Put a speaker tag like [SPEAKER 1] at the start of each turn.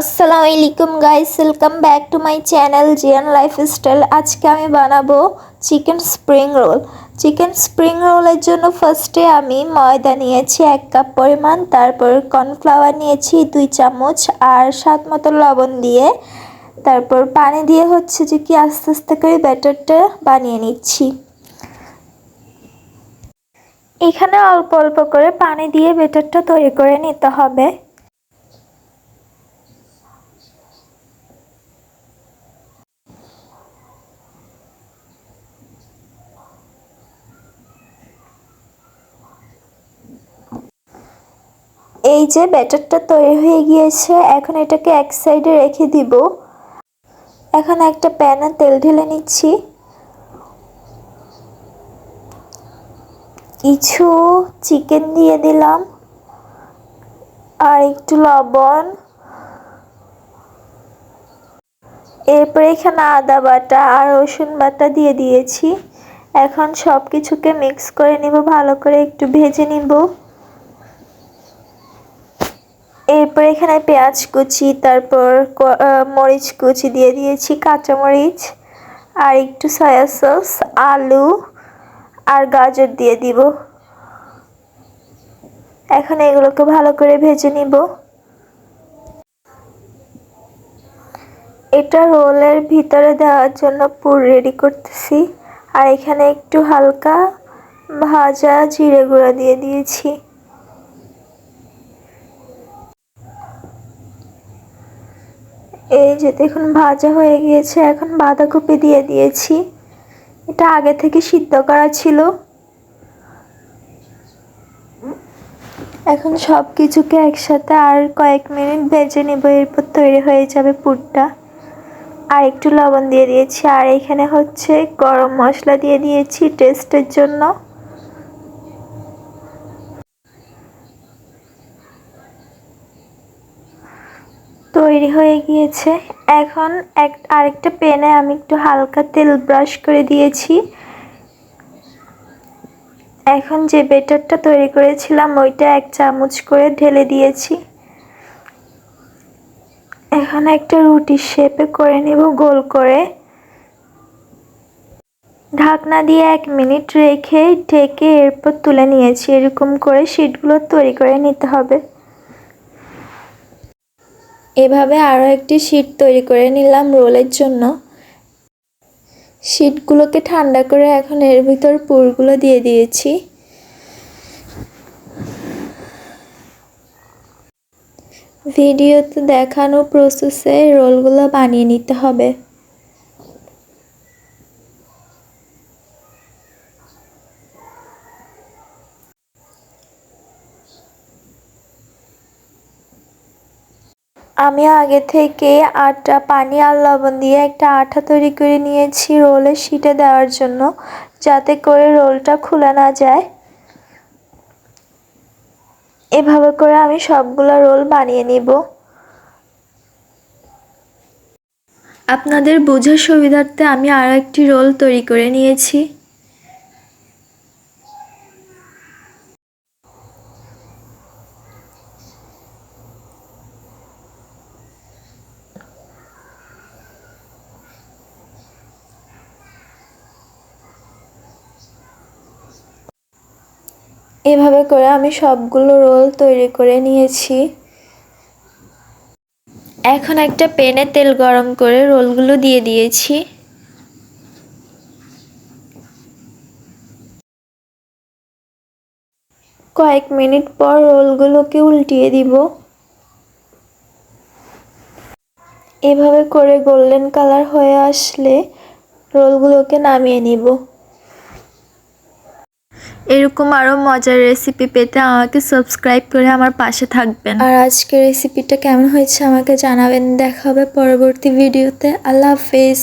[SPEAKER 1] আসসালামু আলাইকুম guys welcome back to my channel Zian lifestyle আজকে আমি বানাবো chicken spring roll chicken spring রোলের জন্য ফার্স্টে আমি ময়দা নিয়েছি এক কাপ পরিমাণ, তারপর কর্নফ্লাওয়ার নিয়েছি দুই চামচ, আর স্বাদ মতো লবণ দিয়ে, তারপর পানি দিয়ে হচ্ছে যে কি আস্তে আস্তে করে ব্যাটারটা বানিয়ে নিচ্ছি। এখানে অল্প অল্প করে পানি দিয়ে ব্যাটারটা তৈরি করে নিতে হবে। এই যে ব্যাটারটা তৈরি হয়ে গিয়েছে, এখন এটাকে এক সাইডে রেখে দিব। এখন একটা প্যানে তেল ঢেলে নিচ্ছি। কিছু চিকেন দিয়ে দিলাম, আর একটু লবণ। এরপরে এখানে আদা বাটা আর রসুন বাটা দিয়ে দিয়েছি। এখন সব কিছুকে মিক্স করে নিব, ভালো করে একটু ভেজে নিব। এরপর এখানে পেঁয়াজ কুচি, তারপর মরিচ কুচি দিয়ে দিয়েছি, কাঁচামরিচ, আর একটু সয়া সস আলু, আর গাজর দিয়ে দিব। এখন এগুলোকে ভালো করে ভেজে নিব। এটা রোলের ভিতরে দেওয়ার জন্য পুর রেডি করতেছি। আর এখানে একটু হালকা ভাজা জিরে গুঁড়া দিয়ে দিয়েছি। এই যে দেখুন, ভাজা হয়ে গিয়েছে। এখন বাঁধাকপি দিয়ে দিয়েছি। এটা আগে থেকে সিদ্ধ করা ছিল। এখন সব কিছুকে একসাথে আর কয়েক মিনিট ভেজে নেব। এরপর তৈরি হয়ে যাবে পুরটা। আর একটু লবণ দিয়ে দিয়েছি। আর এখানে হচ্ছে গরম মশলা দিয়ে দিয়েছি টেস্টের জন্য। তৈরি হয়ে গিয়েছে। এখন এক, আরেকটা পেনে আমি একটু হালকা তেল ব্রাশ করে দিয়েছি। এখন যে বেটারটা তৈরি করেছিলাম, ওইটা এক চামচ করে ঢেলে দিয়েছি। এখন একটা রুটির শেপে করে নেব গোল করে। ঢাকনা দিয়ে এক মিনিট রেখে ঢেকে এরপর তুলে নিয়েছি। এরকম করে শিটগুলো তৈরি করে নিতে হবে। এভাবে আরও একটি শীট তৈরি করে নিলাম রোলের জন্য। শীটগুলোকে ঠান্ডা করে এখন এর ভিতর পুরগুলো দিয়ে দিয়েছি। ভিডিওতে দেখানো প্রসেসে রোলগুলো বানিয়ে নিতে হবে। আমি আগে থেকে আটা পানি আর লবণ দিয়ে একটা আঠা তৈরি করে নিয়েছি রোলের শিটে দেওয়ার জন্য, যাতে করে রোলটা খুলে না যায়। এভাবে করে আমি সবগুলো রোল বানিয়ে নিব। আপনাদের বোঝার সুবিধার্থে আমি আরও একটি রোল তৈরি করে নিয়েছি। এভাবে করে আমি সবগুলো রোল তৈরি করে নিয়েছি। এখন একটা পেনে তেল গরম করে রোলগুলো দিয়ে দিয়েছি। কয়েক মিনিট পর রোলগুলোকে উল্টিয়ে দিব। এভাবে করে গোল্ডেন কালার হয়ে আসলে রোলগুলোকে নামিয়ে নিব। এরকম আরও মজার রেসিপি পেতে আমাকে সাবস্ক্রাইব করে আমার পাশে থাকবেন। আর আজকে রেসিপিটা কেমন হয়েছে আমাকে জানাবেন। দেখা হবে পরবর্তী ভিডিওতে আল্লাহ হাফেজ।